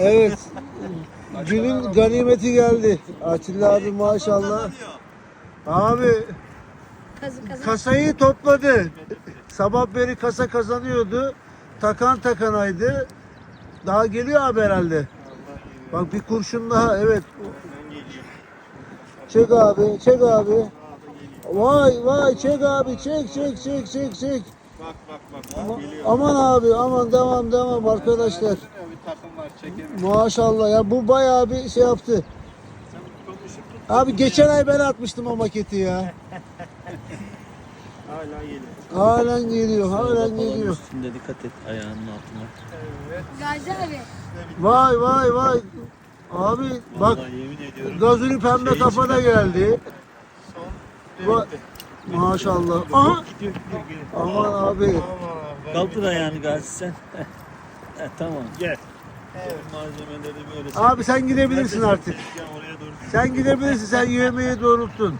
Evet. Günün ganimeti geldi. Atilla abi maşallah. Abi kasayı topladı. Sabah beri kasa kazanıyordu. Takan takanaydı. Daha geliyor abi herhalde. Bak bir kurşun daha evet. Çek abi, çek abi. Vay vay çek abi çek çek çek çek çek. Bak bak bak. Aman abi aman devam devam arkadaşlar. Maşallah ya bu bayağı bir şey yaptı. Abi geçen ay ben atmıştım o maketi ya. Hala geliyor. Halen geliyor, halen geliyor. Üstünde dikkat et ayağının altına. Evet. Gazi abi. Vay vay vay. Abi bak Vallahi yemin ediyorum. gazını pembe kafada geldi. Son. Va- Maşallah. Aha. Gidiyor. Aman abi. Kaldır ayağını Gazi sen. Heh, tamam gel. Evet. Malzemeleri böyle. Abi sen gidebilirsin artık. Sen gidebilirsin. Sen yemeği doğrulttun.